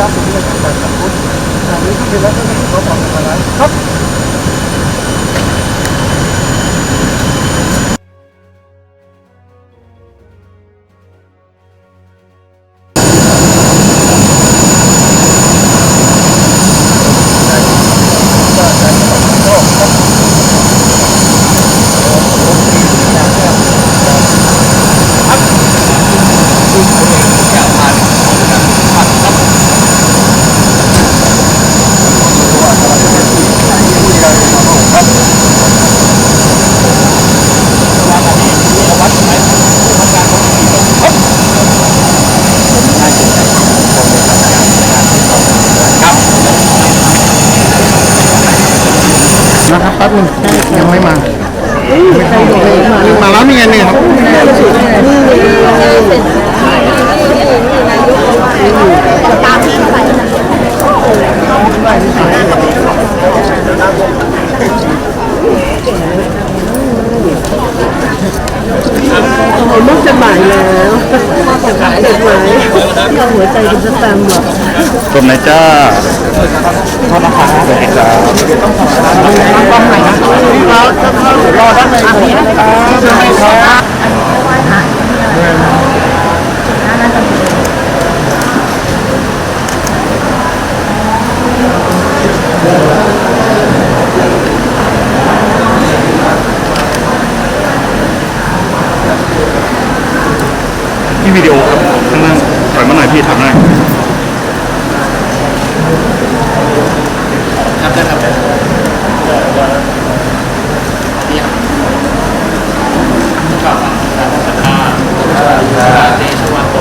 ยะสุดที่จะทำการสังคมทางนี้ก็คือรัฐที่เขาบอกกันมาแล้วครับ ครับพี่วิดีโอครับข้างล่างถอยมาหน่อยพี่ทำหน่อย ครับได้ครับได้กับสัทธาเตชวันโต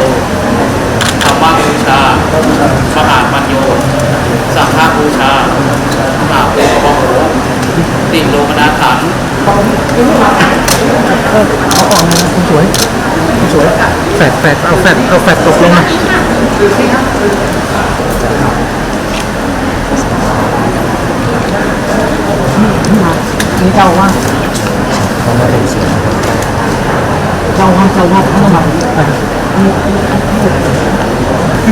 ธรรมบูชามหาปัญโย สังฆบูชามหาโพธิ์โห ติโลกนาถันเอาออกเลยนะคุณสวยคุณสวยแฝดแฝดเอาแฝดเอาแฝดตกลงมาอันนี้เจ้าว่าเจ้าว่าเจ้าว่าเขาต้องมา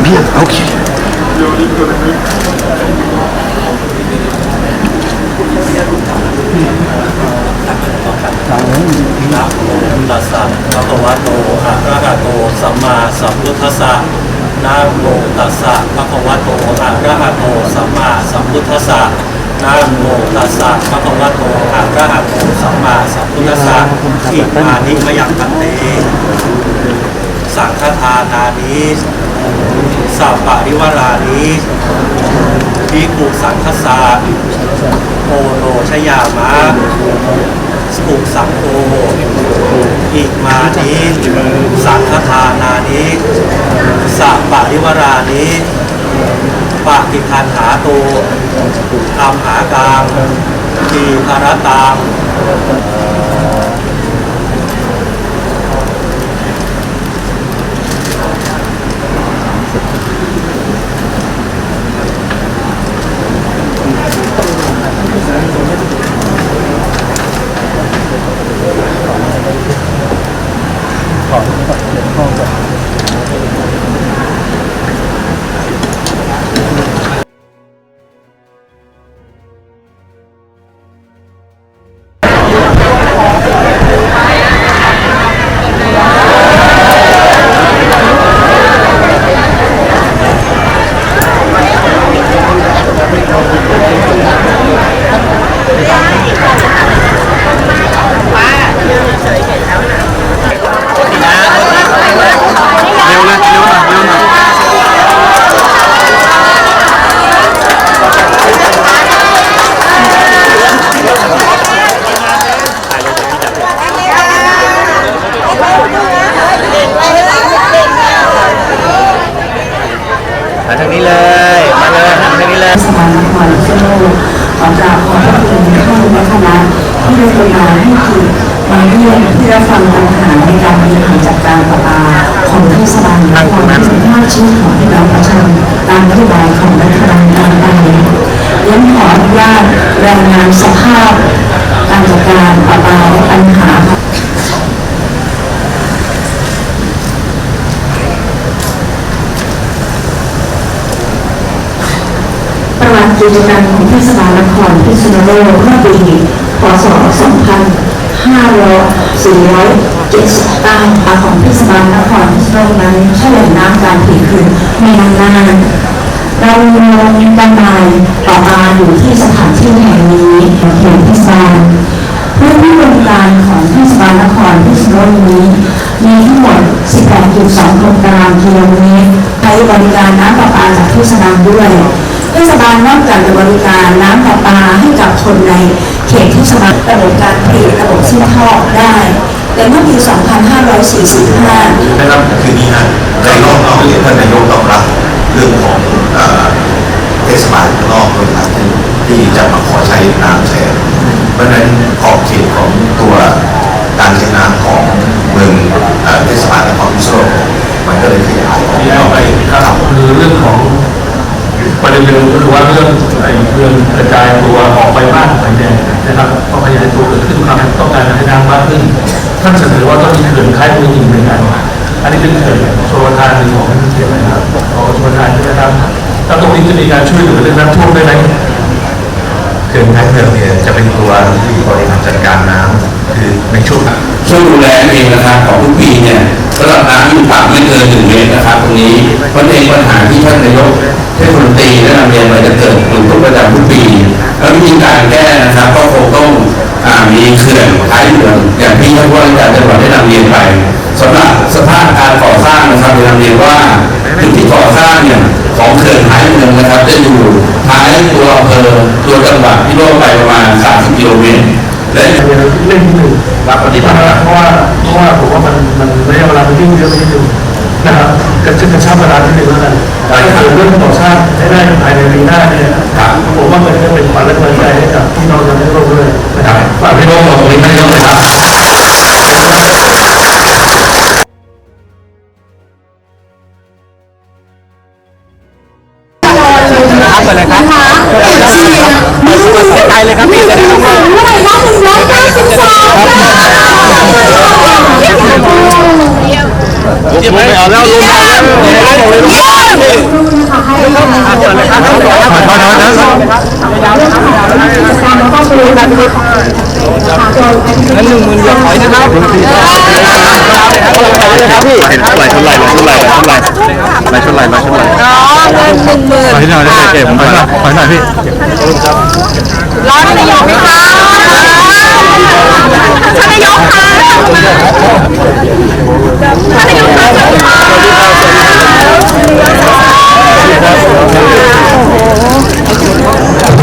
พี่โอเค นะโมตัสสะภะคะวะโตอะระหะโตสัมมาสัมพุทธัสสะนะโมตัสสะภะคะวะโตอะระหะโตสัมมาสัมพุทธัสสะนะโมตัสสะภะคะวะโตอะระหะโตสัมมาสัมพุทธัสสะอิมานิมยังพันเตสังฆทานานิสัปปะริวารานิภิกขุสังฆสา โอโนชยามะสุสังโฆอิมานิสังฆทานานิสัปปะริวรานิปะติคันหาโตธรรมหากางทีภารตัง การประปาและปัญหาการกิจการของเทศบาลนครพิษณุโลกเมื่อปีพศ 2549ของเทศบาลนครพิษณุโลกนั้นใช้แหล่งน้ำการผลิตคือแม่น้ำน่านเราลงจำหน่ายต่อมาอยู่ที่สถานที่แห่งนี้เขตเทศบาล พื้นที่บริการของเทศบาลนครพิษณุโลกนี้ มีทั้งหมด 18.2 โครงการกิโลเมตรใช้บริการน้ำประปาจากเทศบาลด้วย เทศบาลนอกจากจะบริการน้ำประปาให้กับคนในเขตเทศบาลระบบการผลิตระบบที่ท่อได้แต่เมื่อปี 2545นะครับคือนี้นะในายกต้องเรียนท่านนายกต้องรับเรื่องของเทศบาลนอกด้วยครับที่ที่จะมาขอใช้น้ำแทน เพราะฉะนั้นขอบเขตของตัวการใช้น้ำของเมืองเทศบาลนครพิษณุโลกมันก็เลยขยายที่เอาไปครับคือเรื่องของประเด็นเดิมก็คือว่าเรื่องไอ้เรื่องกระจายตัวออกไปมากไปแดงนะครับก็ขยายตัวเกิดขึ้นความต้องการให้น้ำมากขึ้นท่านเสนอว่าต้องมีเขื่อนคล้ายมืออีกหนึ่งอันอันนี้เป็นเขื่อนโชลทานหรือของเขตนะครับของโชลทานใช่ไหมครับแล้วตรงนี้จะมีการช่วยเหลือเรื่องน้ำท่วมได้ไหม ขื่อนท้ายเมืองเนี่ยจะเป็นตัวที่บริหารจัดการน้ำคือในช่วงช่วยดูแลเองนะครับของทุกปีเนี่ยระดับน้ำอยู่ต่ำไม่เกินหนึ่งเมตรนะครับตรงนี้เพราะเองปัญหาที่ท่านนายกเทศมนตรีได้นำเรียนมาจะเกิดขึ้นทุกประจำทุกปี แล้ววิธีการแก้นะครับก็คงต้องมีเขื่อนท้ายเมืองอย่างที่ท่านผู้ว่าการจังหวัดได้นำเรียนไปสำหรับสภาพการก่อสร้างนะครับได้นำเรียนว่าจุดที่ก่อสร้างเนี่ย ของเขื่อนท้ายเมืองนะครับ จะอยู่ท้ายตัวอำเภอตัวจังหวัดที่โลกไปประมาณ 30กิโลเมตรและเรื่องที่หนึ่งรับปฏิบัติครับเพราะว่าเพราะว่าผมว่ามันมันระยะเวลามันยุ่งเยอะไปนิดนึงนะครับกระชับกระชับเวลาที่หนึ่งแล้วกันถ้าเกิดเรื่องก่อสร้างให้ได้ภายในปีหน้าเนี่ยผมว่ามันจะเป็นขวัญและกำลังใจให้กับพี่น้องชาวไทยโลกด้วยนะครับฝากพี่พี่โลน้องกบอกเลยไม่ต้องเลยครับครับ งั้นหนึ่งหมื่นเดียวถอยนะครับครับพี่เท่าไหร่เท่าไหร่เท่าไหร่เท่าไหร่ไหร่เท่าไหร่ไหร่เท่าไหร่อ๋อเงินหนึ่งหมื่นขอที่หน่อยได้เก็บผมขอหน่อยขอหน่อยพี่ร้อนนายกไหมคะท่านนายกคะท่านนายกคะ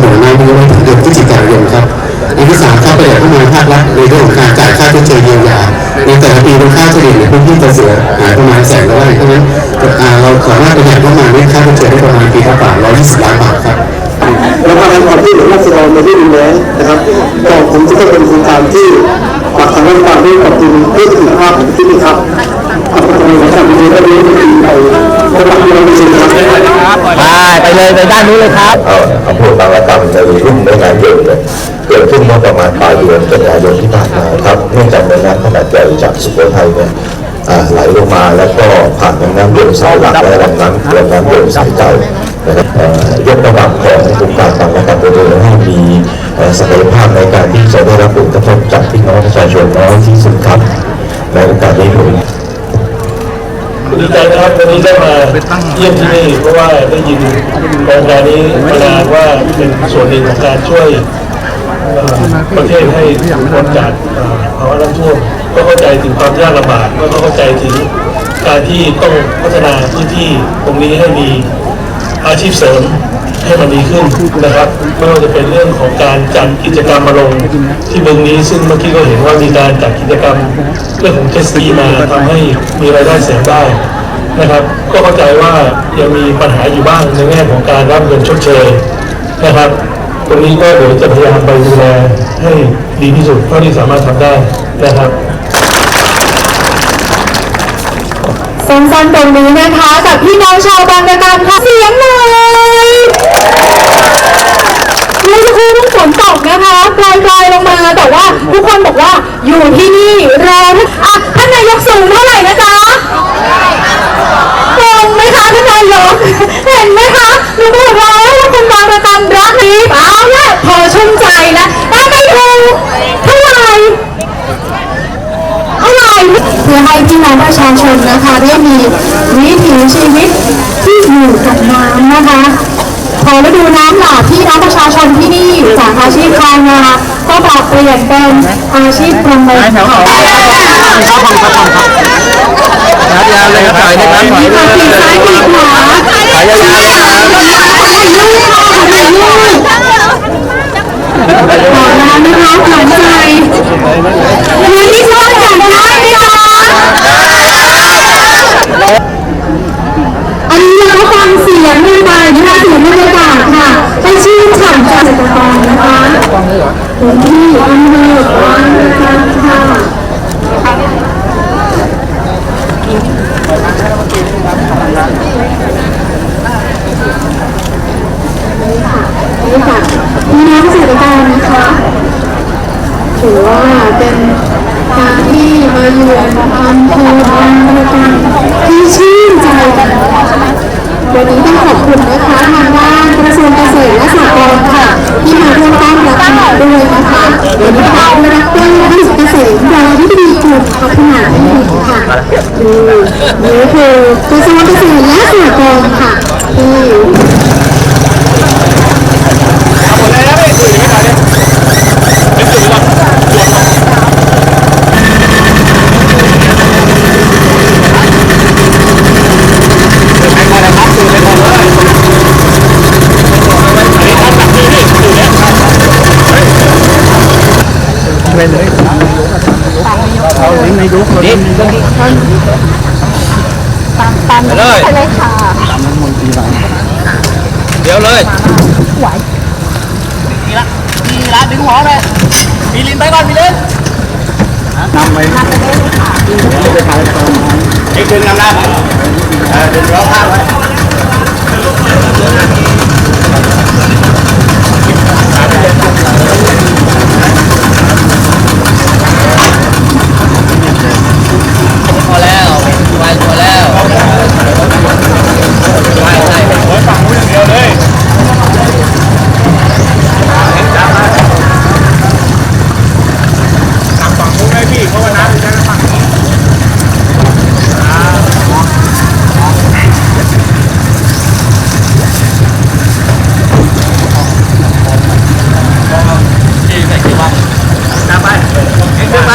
หนุนน้ำนี้ไว้ถึงเดือนพฤศจิกายนครับอันที่สามค่าประหยัดข้ามาภาครัฐในเรื่องของการจ่ายค่าชดเชยเยียวยาในแต่ละปีเป็นค่าเฉลี่ยในพื้นที่จะเสียหายประมาณแสนกว่าไร่เพราะนั้นเราสามารถประหยัดข้ามาเนี่ยค่าชดเชยได้ประมาณปีละบาท120ล้านบาทครับแล้วก็ทางความที่หลือราษฎรในที่ดินแดงนะครับก็ผมจะต้องเป็นโครงการที่ฝากทางรัฐบาลด้วยขอบคุณเพื่อสิทธิภาพของที่นี่ครับ ไปเลยไปด้านนู้นเลยครับเอ่ออำเภอบางระกำในรุ่มแม่น้ำยมเนี่ยเกิดขึ้นเมื่อประมาณปลายเดือนกันยายนที่ผ่านมาครับเนื่องจากแม่น้ำขนาดใหญ่จากสุโขทัยเนี่ยไหลลงมาแล้วก็ผ่านแม่น้ำยมสายหลักและลำน้ำลำน้ำยมสายเก่านะครับยกระดับของโครงการบางระกำโดยให้มีเอ่อศักยภาพในการที่จะได้รับผลกระทบจากพี่น้องประชาชนน้อยที่สุดครับในโอกาสนี้ผม ดีใจนะครับวันนี้ได้มาเยี่ยมที่นี่เพราะว่าได้ยินโครงการนี้มานานว่าเป็นส่วนหนึ่งของการช่วยประเทศให้พ้นจากภาวะน้ำท่วมก็เข้าใจถึงความยากลำบากก็เข้าใจถึงการที่ต้องพัฒนาพื้นที่ตรงนี้ให้มีอาชีพเสริม ให้มันดีขึ้นนะครับไม่ว่าจะเป็นเรื่องของการจัดกิจกรรมมาลงที่เมืองนี้ซึ่งเมื่อกี้ก็เห็นว่ามีการจัดกิจกรรมเรื่องของเจสกีมาทำให้มีรายได้เสริมได้นะครับ ก็เข้าใจว่ายังมีปัญหาอยู่บ้างในแง่ของการรับเงินชดเชยนะครับ ตรงนี้ก็เดี๋ยวจะพยายามไปดูแลให้ดีที่สุดเท่าที่สามารถทำได้นะครับ สั้นๆตรงนี้นะคะ กับพี่น้องชาวบางระกำค่ะเสียงหน่อยเมื่อสักครู่ฝนตกนะคะปลายๆลงมาแต่ว่าทุกคนบอกว่าอยู่ที่นี่รออะท่านนายกสูงเท่าไหร่นะจ๊ะงงไหมคะท่านนายกเห็นไหมคะหนูบอกว่าคนบางระกำรักนี้เอาละพอชุ่มใจนะได้ไปถูกเท่าไหร่ พื่อให้พี่น้องประชาชนนะคะได้มีวิถีชีวิตที่อยู่กับน้ำนะคะพอฤดูน้ำหลากพี่น้องประชาชนที่นี่จากอาชีพชาวนาก็ปรับเปลี่ยนเป็นอาชีพประมงแถวเขาครับครับผมครับผมครับครับยาวเลยครับถอยนะครับถอยมีเลความปีกซ้ายยปีกขวาถอยยาวๆนะครับถ่ายรูปค่ะถ่ายรูปขอร้านนะคะหลังใจวันนี้ชอบจัดได้ไหมคะ อันนี้เราก็ฟังเสียงกันไปนะคะเสียงบรรยากาศค่ะไปชื่นฉ่ำเกษตรกรนะคะพื้นที่อำเภอบางระจันค่ะนี่ค่ะพี่น้องเกษตรกรนะคะถือว่าเป็น การที่มาเยือนอำเภอบางระจันที่ชื่นใจวันนี้ต้องขอบคุณนะคะทางด้านกระทรวงเกษตรและสหกรณ์ค่ะ ที่มาร่วมต้อนรับเราด้วยนะคะวันนี้เราได้รับด้วยที่เกษตรรองที่ดีจุดพัฒนาที่ดีค่ะนี่นี่คือกระทรวงเกษตรและสหกรณ์ค่ะที่ ไปเลยเอาลิ้นในยุคลิ้นไปเลยไปเลยค่ะเดี๋ยวเลย ไหวมีละมีละดึงหัวไปมีลิ้นไปก่อนมีลิ้นนำไปนำไปเลยค่ะไปถ่ายตอนเอ็ก ดึงนำหน้าเออดึงล้อข้างไว้พอแล้วไปพอแล้วใช่ใช่ฝั่งนู้นอย่างเดียวเลยฝั่งนู้นได้พี่เพราะว่าน้ำอยู่ด้านฝั่งนี้ที่ใส่กี่วันน้ำไปเอ็กซ์ขึ้นไ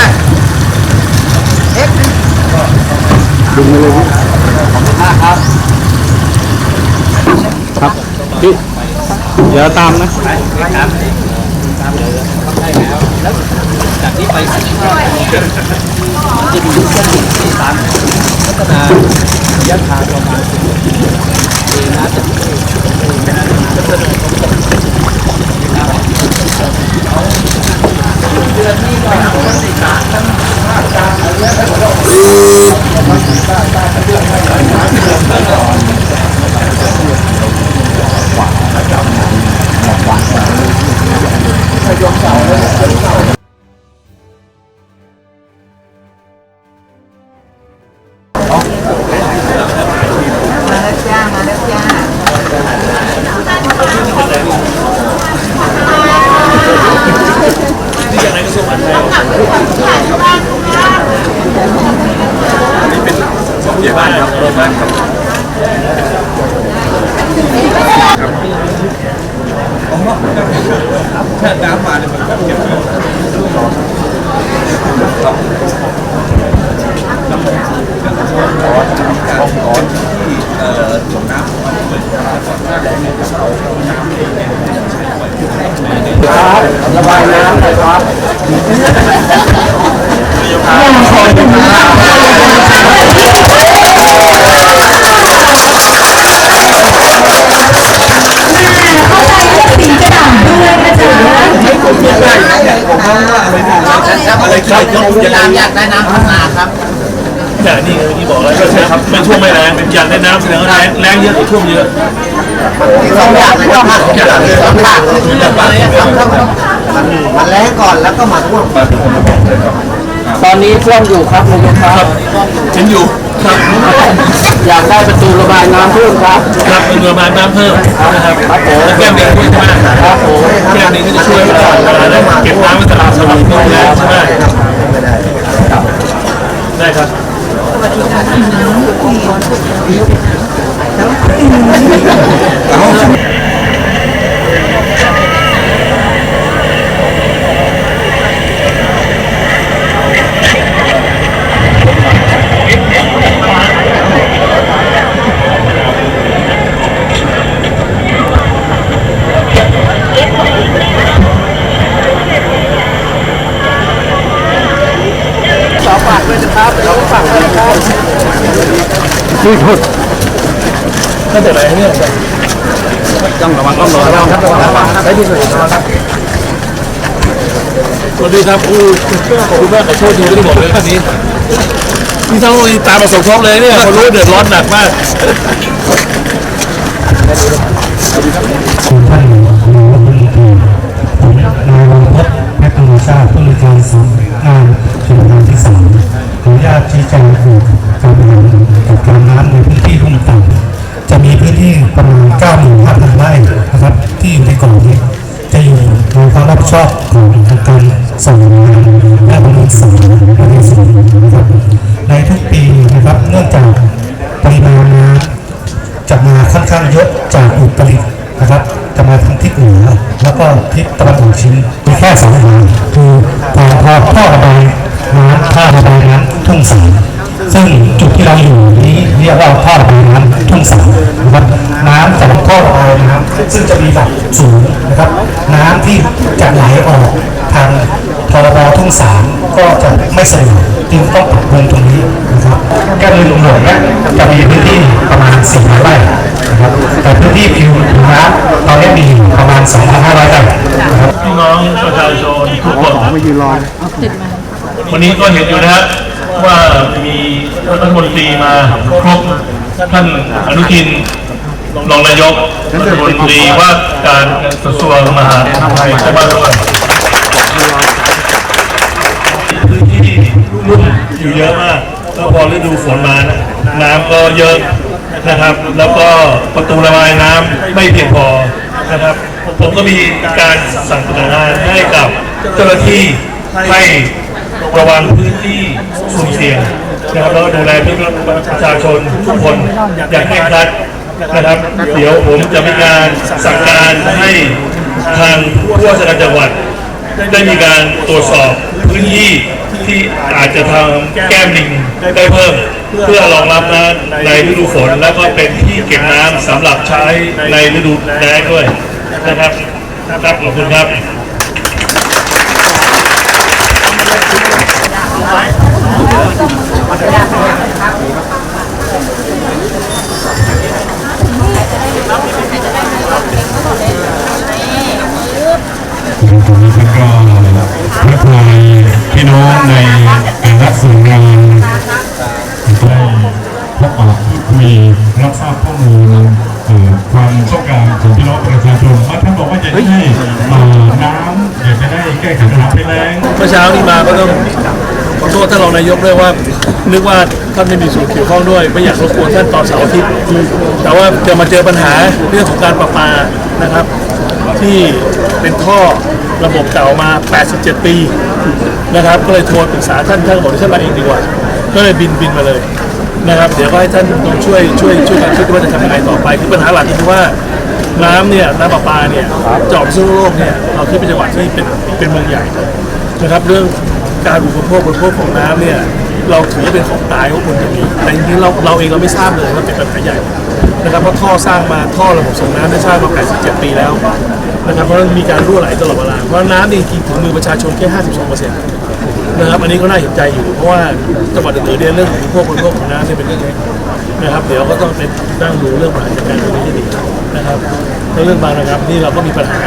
ป ครับพี่เดี๋ยวตามนะจากนี้ไปจะมีเส้นที่ตามพัฒนาระยะทางประมาณปีน่าจะอะไร มาแล้วจ้ามาแล้วจ้า สวรรค์แอันนี้เป็นผู้ใหญ่บ้านครับโรงบ้านครับถ้าน้ำมาเนี่ยมันก็เก็บเลยครับองของที่เอ่องน้อนเป็นก่อนหน้เนี่ยเรน้ำเองเวยครับระบายน้ำเลยครับ ท่วมเยอะสองอย่างเลยครับสองอย่างเลยสองอย่างเลยครับมันแรงก่อนแล้วก็มาท่วมตอนนี้ท่วมอยู่ครับนายกครับเห็นอยู่ครับอยากได้ประตูระบายน้ำเพิ่มครับครับเป็นเรือมาน้ำเพิ่มนะครับแล้วแก้มลิงด้วยใช่ไหมครับผมแก้มลิงก็จะช่วยเวลาเก็บน้ำไว้ตลอดสลับดูแลใช่ไหมได้ครับ สองฝากด้วยนะครับสองฝากด้วยนะครับ ตั้งแต่ไหนเนี่ยต้องระวังต้องระวังครับระวังระวังครับได้ยินเลยระวังครับสวัสดีครับอู้ขอบคุณมากขอโทษทีไม่ได้บอกเลยวันนี้นี่ทั้งตามมาสมทบเลยเนี่ยคนรู้เดือดร้อนหนักมากคุณท่านนายกรัฐมนตรีผมนายวังพจน์เพชรตุลชาติผู้มีการสำนักงานชลประทานที่สามขออนุญาตชี้แจงเกี่ยวกับการบริหารจัดการน้ำในพื้นที่ลุ่มต่ำ จะมีพื้นที่ประมาณ95,000ไร่นะครับ ที่อยู่ในกรอบนี้ จะอยู่ในความรับผิดชอบของทางการส่งน้ำและบำรุงสารและในส่วนนะครับในทุกปีนะครับเนื่องจากปริมาณน้ำจะมาค่อนข้างเยอะจากอุตรดิตถ์นะครับจะมาทางทิศเหนือแล้วก็ทิศตะวันออกเฉียงมีแค่สองทางคือทางท่อท่อระบายน้ำท่อระบายน้ำทุ่งสาร ซึ่งจุดที่เราอยู่นี้เรียกว่าท่อระบายน้ำทุ่งสารนะครับน้ำจากท่อระบายน้ำซึ่งจะมีระดับสูงนะครับ น้ำที่จะไหลออกทางทรบทุ่งสารก็จะไม่สะดวกจึงต้องปรับปรุงตรงนี้นะครับแก้มลิงหลวงเนี่ยจะมีพื้นที่ประมาณ400ไร่นะครับแต่พื้นที่ผิวผิวน้ำตอนนี้มีอยู่ประมาณ 2,500ไร่นะครับพี่น้องประชาชนทุกคนมายืนรอวันนี้ก็เห็นอยู่นะฮะ ว่ามีรัฐมนตรีมาครบท่านอนุทินรองนายกรัฐมนตรีว่าการกระทรวงมหาดไทยเข้ามาด้วยพื้นที่ลุ่มอยู่เยอะมากแล้วพอฤดูฝนมานะน้ำก็เยอะนะครับ แล้วก็ประตูระบายน้ำไม่เพียงพอนะครับผมก็มีการสั่งงานให้กับเจ้าหน้าที่ให้ ระวังพื้นที่สุ่มเสี่ยงนะครับแล้วดูแลพี่น้องประชาชนทุกคนอย่างเคร่งครัดนะครับ เดี๋ยวผมจะมีการสั่งการให้ทางผู้ว่าราชการจังหวัด ได้มีการตรวจสอบพื้นที่ที่อาจจะทำแก้มลิงได้เพิ่ม เพื่อรองรับน้ำในฤดูฝนแล้วก็เป็นที่เก็บน้ำสำหรับใช้ในฤดูแล้งด้วยนะครับครับขอบคุณครับ ตรงนี้ท่านก็ทักทายพี่น้องในการรับส่วนงานได้พบปะคุยรับทราบข้อมูลเออความต้องการของพี่น้องประชาชนว่าท่านบอกว่าอยากจะให้น้ำอยากจะได้แก้ไขปัญหาภัยแล้งเมื่อเช้านี้มาก็ต้อง ขอโทษท่านรองนายกด้วยว่า นึกว่าท่านไม่มีส่วนเกี่ยวข้องด้วย ไม่อยากรบกวนท่านตอนเสาร์อาทิตย์แต่ว่าจะมาเจอปัญหาเรื่องของการประปานะครับ ที่เป็นท่อระบบเก่ามา 87 ปีนะครับ ก็เลยโทรปรึกษาท่านท่านบอกท่านมาเองดีกว่า ก็เลยบินบินมาเลยนะครับ เดี๋ยวก็ให้ท่านลองช่วยช่วยช่วยกันคิดว่าจะทำยังไงต่อไป คือปัญหาหลักก็คือว่าน้ำเนี่ยน้ำประปาเนี่ยจาะพิษณุโลกเนี่ยเราที่เป็นจังหวัดที่เป็นเป็นเมืองใหญ่นะครับเรื่อง การอุปโภคบริโภคของน้ำเนี่ยเราถือเป็นของตายของคนอย่างนี้แต่จริงๆเราเราเองเราไม่ทราบเลยว่าเป็นปัญหาใหญ่นะครับเพราะท่อสร้างมาท่อระบบส่งน้ำได้สร้างมา 87 ปีแล้วนะครับเพราะมันมีการรั่วไหลตลอดเวลาเพราะน้ำนี่กินถึงมือประชาชนแค่ 52เปอร์เซ็นต์นะครับอันนี้ก็น่าเห็นใจอยู่เพราะว่าจังหวัดอื่นๆเนี่ยเรื่องของพวกคนพวกของน้ำเนี่ยเป็นเรื่องเล็กนะครับเดี๋ยวก็ต้องเป็นนั่งดูเรื่องบริหารจัดการตรงนี้ให้ดีนะครับแล้วเรื่องบางนะครับนี่เราก็มีปัญหา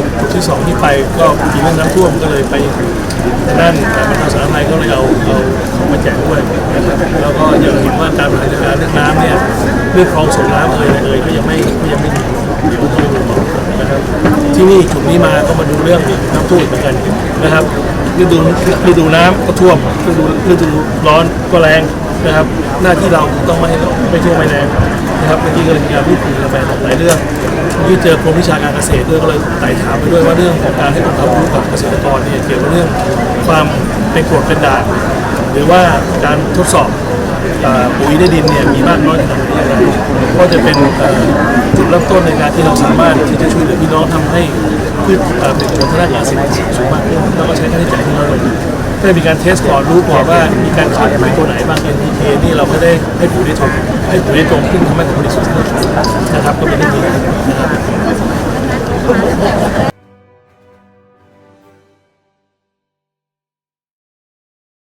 ที่จุดจุดที่สองที่ไปก็มีเรื่องน้ำท่วมก็เลยไปนั่นแต่บรรเทาสาธารณภัยก็เลยเอาเอาของมาแจกด้วยนะครับแล้วก็ยังเห็นว่าการบริหารจัดการเรื่องน้ำเนี่ยเรื่องคลองส่งน้ำเอ่ยอะไรเอ่ยก็ยังไม่ก็ยังไม่ดีเดี๋ยวต้องดูนะครับที่นี่จุดนี้มาก็มาดูเรื่องน้ำท่วมเหมือนกันนะครับฤดูฤดูน้ำก็ท่วมฤดูฤดูร้อนก็แรงนะครับ หน้าที่เราต้องไม่ให้ไม่ท่วมไม่แรง นะครับเมื่อกี้ก็เลยมีการพูดคุยกันไปหลายเรื่องเมื่เจอกรมวิชาการเกษตรด้วยก็เลยไต่ถามไปด้วยว่าเรื่องของการให้ความรู้กับเกษตรกรเนี่ยเกี่ยวกับเรื่องความเป็นกรดเป็นด่างหรือว่าการทดสอบปุ๋ยในดินเนี่ยมีมากน้อยขนาดไหนอย่างไรก็จะเป็นจุดเริ่มต้นในการที่เราสามารถที่จะช่วยเหลือพี่น้องทำให้พืชเอ่อเป็นผลทางด้านการเกษตรสูงมากขึ้นแล้วก็ใช้ค่าใช้จ่ายที่น้อยลง ก็ได้มีการเทสก่อนรู้ก่อนว่ามีการขาดปุ๋ยตัวไหนบ้าง NPK นี่เราก็ได้ให้ปุ๋ยได้ตรงให้ปุ๋ยได้ตรงขึ้นทำให้ผลผลิตสูงขึ้นนะครับก็เป็นเรื่องดีนะครับ